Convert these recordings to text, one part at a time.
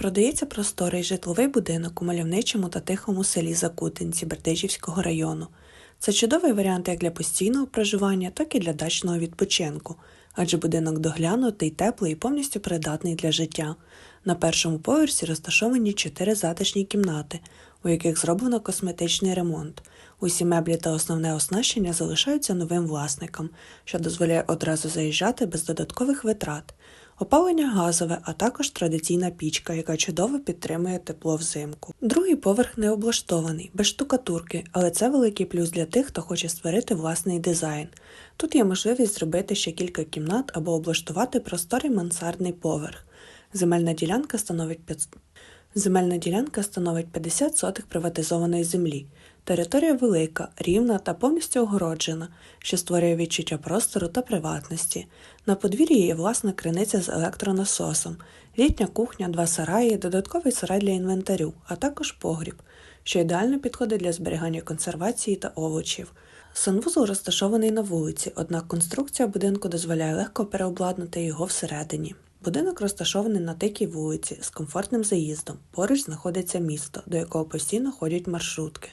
Продається просторий житловий будинок у мальовничому та тихому селі Закутинці Бердичівського району. Це чудовий варіант як для постійного проживання, так і для дачного відпочинку, адже будинок доглянутий, теплий і повністю придатний для життя. На першому поверсі розташовані чотири затишні кімнати, у яких зроблено косметичний ремонт. Усі меблі та основне оснащення залишаються новим власникам, що дозволяє одразу заїжджати без додаткових витрат. Опалення газове, а також традиційна пічка, яка чудово підтримує тепло взимку. Другий поверх не облаштований, без штукатурки, але це великий плюс для тих, хто хоче створити власний дизайн. Тут є можливість зробити ще кілька кімнат або облаштувати просторий мансардний поверх. Земельна ділянка становить 5... Земельна ділянка становить 50 сотих приватизованої землі. Територія велика, рівна та повністю огороджена, що створює відчуття простору та приватності. На подвір'ї є власна криниця з електронасосом, літня кухня, два сараї, додатковий сарай для інвентарю, а також погріб, що ідеально підходить для зберігання консервації та овочів. Санвузол розташований на вулиці, однак конструкція будинку дозволяє легко переобладнати його всередині. Будинок розташований на тикій вулиці з комфортним заїздом. Поруч знаходиться місто, до якого постійно ходять маршрутки,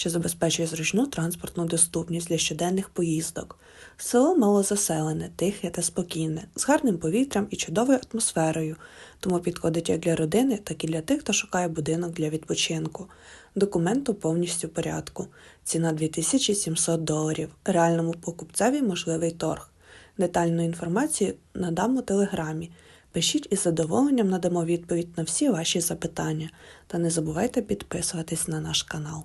що забезпечує зручну транспортну доступність для щоденних поїздок. Село малозаселене, тихе та спокійне, з гарним повітрям і чудовою атмосферою, тому підходить як для родини, так і для тих, хто шукає будинок для відпочинку. Документу повністю в порядку. Ціна 2700 доларів. Реальному покупцеві можливий торг. Детальну інформацію надам у телеграмі. Пишіть із задоволенням надамо відповідь на всі ваші запитання та не забувайте підписуватись на наш канал.